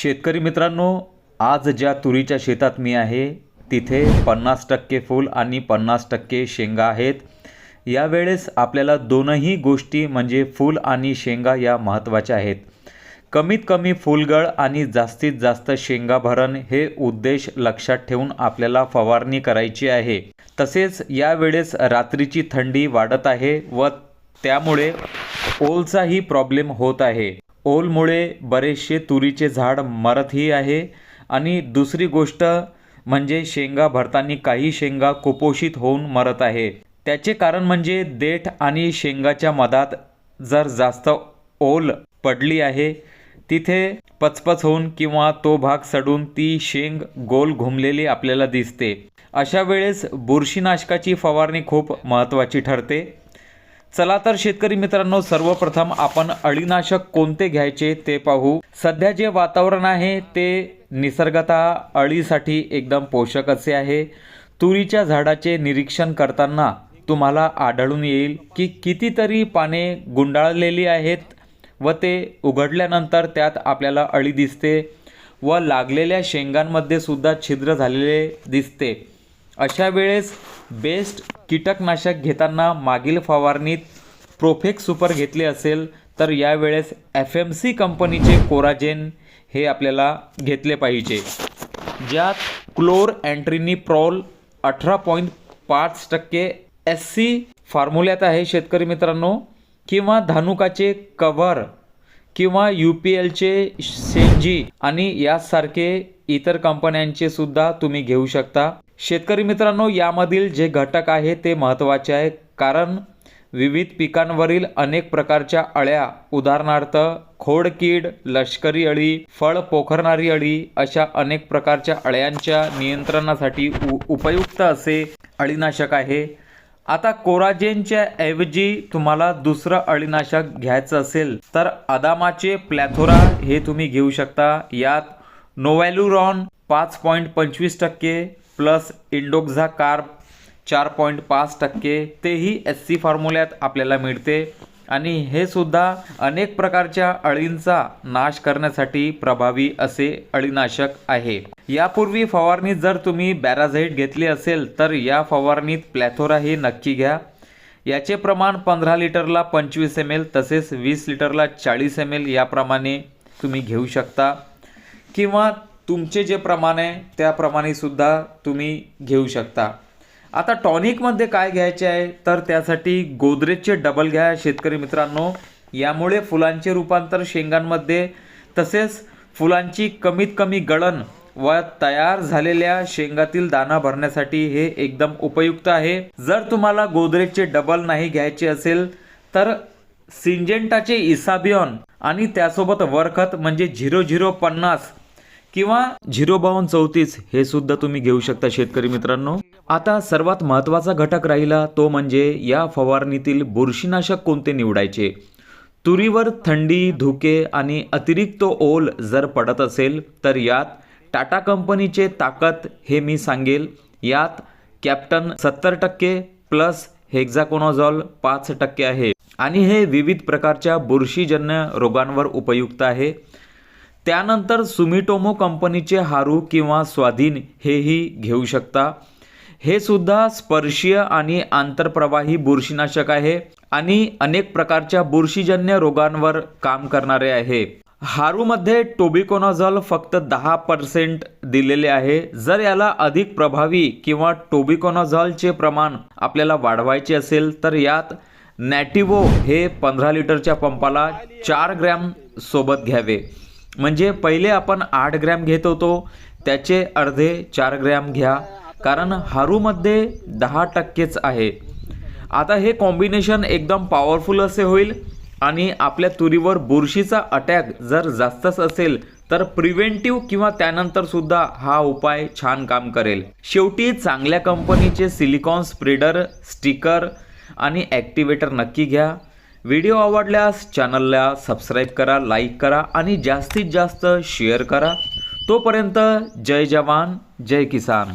शेतकरी मित्रांनो आज ज्या तुरीच्या शेतात मी आहे तिथे पन्नास टक्के फूल आणि पन्नास टक्के शेंगा आहेत. यावेळेस आपल्याला दोनही गोष्टी म्हणजे फूल आणि शेंगा या महत्त्वाच्या आहेत. कमीत कमी फुलगळ आणि जास्तीत जास्त शेंगा भरण हे उद्देश लक्षात ठेवून आपल्याला फवारणी करायची आहे. तसेच यावेळेस रात्रीची थंडी वाढत आहे व त्यामुळे ओलचाही प्रॉब्लेम होत आहे. ओलमुळे बरेचसे तुरीचे झाड मरतही आहे. आणि दुसरी गोष्ट म्हणजे शेंगा भरताना काही शेंगा कुपोषित होऊन मरत आहे. त्याचे कारण म्हणजे देठ आणि शेंगाच्या मधात जर जास्त ओल पडली आहे तिथे पचपच होऊन किंवा तो भाग सडून ती शेंग गोल घुमलेली आपल्याला दिसते. अशा वेळेस बुरशीनाशकाची फवारणी खूप महत्त्वाची ठरते. चला तर शेतकरी मित्रांनो सर्वप्रथम आपण अळीनाशक कोणते घ्यायचे ते पाहू. सध्या जे वातावरण आहे ते निसर्गता अळीसाठी एकदम पोषक असे आहे. तुरीच्या झाडाचे निरीक्षण करताना तुम्हाला आढळून येईल की कितीतरी पाने गुंडाळलेली आहेत व ते उघडल्यानंतर त्यात आपल्याला अळी दिसते व लागलेल्या शेंगांमध्ये सुद्धा छिद्र झालेले दिसते. अशा वेळेस बेस्ट कीटकनाशक घेताना मागील फवारणीत प्रोफेक्स सुपर घेतले असेल तर यावेळेस एफ एम सी कंपनीचे कोराजेन हे आपल्याला घेतले पाहिजे ज्यात क्लोर अँट्रिनिप्रॉल अठरा पॉईंट पाच टक्के एस सी फॉर्म्युल्यात आहे शेतकरी मित्रांनो किंवा धानुकाचे कव्हर किंवा यू पी एलचे सेंजी आणि यासारखे इतर कंपन्यांचे सुद्धा तुम्ही घेऊ शकता. शेतकरी मित्रांनो यामधील जे घटक आहे ते महत्त्वाचे आहे. कारण विविध पिकांवरील अनेक प्रकारच्या अळ्या उदाहरणार्थ खोडकीड लष्करी अळी फळ पोखरणारी अळी अशा अनेक प्रकारच्या अळ्यांच्या नियंत्रणासाठी उ उपयुक्त असे अळीनाशक आहे. आता कोराजेनच्या ऐवजी तुम्हाला दुसरं अळीनाशक घ्यायचं असेल तर अदामाचे प्लॅथोरा हे तुम्ही घेऊ शकता. यात नोवॅल्युरॉन पाच पॉईंट पंचवीस टक्के प्लस इंडोक्झा कार्ब चार पॉईंट पाच टक्के तेही एस सी फॉर्म्युल्यात आपल्याला मिळते. आणि हे सुद्धा अनेक प्रकारच्या अळींचा नाश करण्यासाठी प्रभावी असे अळीनाशक आहे. यापूर्वी फवारणीत जर तुम्ही बॅराझाईट घेतली असेल तर या फवारणीत प्लॅथोरा हे नक्की घ्या. याचे प्रमाण पंधरा लिटरला पंचवीस एम एल तसेच वीस लिटरला चाळीस एम एल याप्रमाणे तुम्ही घेऊ शकता. किंवा तुमचे जे प्रमाण आहे त्याप्रमाणे सुद्धा तुम्ही घेऊ शकता. आता टॉनिकमध्ये काय घ्यायचे आहे तर त्यासाठी गोदरेजचे डबल घ्या शेतकरी मित्रांनो. यामुळे फुलांचे रूपांतर शेंगांमध्ये तसेच फुलांची कमीत कमी गळण व तयार झालेल्या शेंगातील दाना भरण्यासाठी हे एकदम उपयुक्त आहे. जर तुम्हाला गोदरेजचे डबल नाही घ्यायचे असेल तर सिंजेंटाचे इसाबियॉन आणि त्यासोबत वरखत म्हणजे झिरो झिरो पन्नास किंवा झिरो बावन्न चौतीस हे सुद्धा तुम्ही घेऊ शकता शेतकरी मित्रांनो. आता सर्वात महत्त्वाचा घटक राहिला तो म्हणजे या फवारणीतील बुरशीनाशक कोणते निवडायचे? तुरीवर थंडी धुके आणि अतिरिक्त ओल जर पडत असेल तर यात टाटा कंपनीचे ताकद हे मी सांगेल. यात कॅप्टन सत्तर टक्के प्लस हेक्झाकोनॉझॉल पाच टक्के आहे. आणि हे विविध प्रकारच्या बुरशीजन्य रोगांवर उपयुक्त आहे. त्यानंतर सुमिटोमो कंपनीचे हारू किंवा स्वाधीन हेही घेऊ शकता. हे सुद्धा स्पर्शीय आणि आंतरप्रवाही बुरशीनाशक आहे आणि अनेक प्रकारच्या बुरशीजन्य रोगांवर काम करणारे आहे. हारूमध्ये टोबिकोनाझॉल फक्त दहा पर्सेंट दिलेले आहे. जर याला अधिक प्रभावी किंवा टोबिकोनाझॉलचे प्रमाण आपल्याला वाढवायचे असेल तर यात नॅटिवो हे पंधरा लिटरच्या पंपाला चार ग्रॅम सोबत घ्यावे. म्हणजे पहिले आपण आठ ग्रॅम घेत होतो त्याचे अर्धे चार ग्रॅम घ्या कारण हारूमध्ये दहा टक्केच आहे. आता हे कॉम्बिनेशन एकदम पॉवरफुल असे होईल आणि आपल्या तुरीवर बुरशीचा अटॅक जर जास्तच असेल तर प्रिव्हेंटिव्ह किंवा त्यानंतर सुद्धा हा उपाय छान काम करेल. शेवटी चांगल्या कंपनीचे सिलिकॉन स्प्रेडर स्टिकर आणि ॲक्टिवेटर नक्की घ्या. व्हिडिओ आवडल्यास चॅनलला सबस्क्राईब करा लाईक करा आणि जास्तीत जास्त शेअर करा. तोपर्यंत जय जवान जय किसान.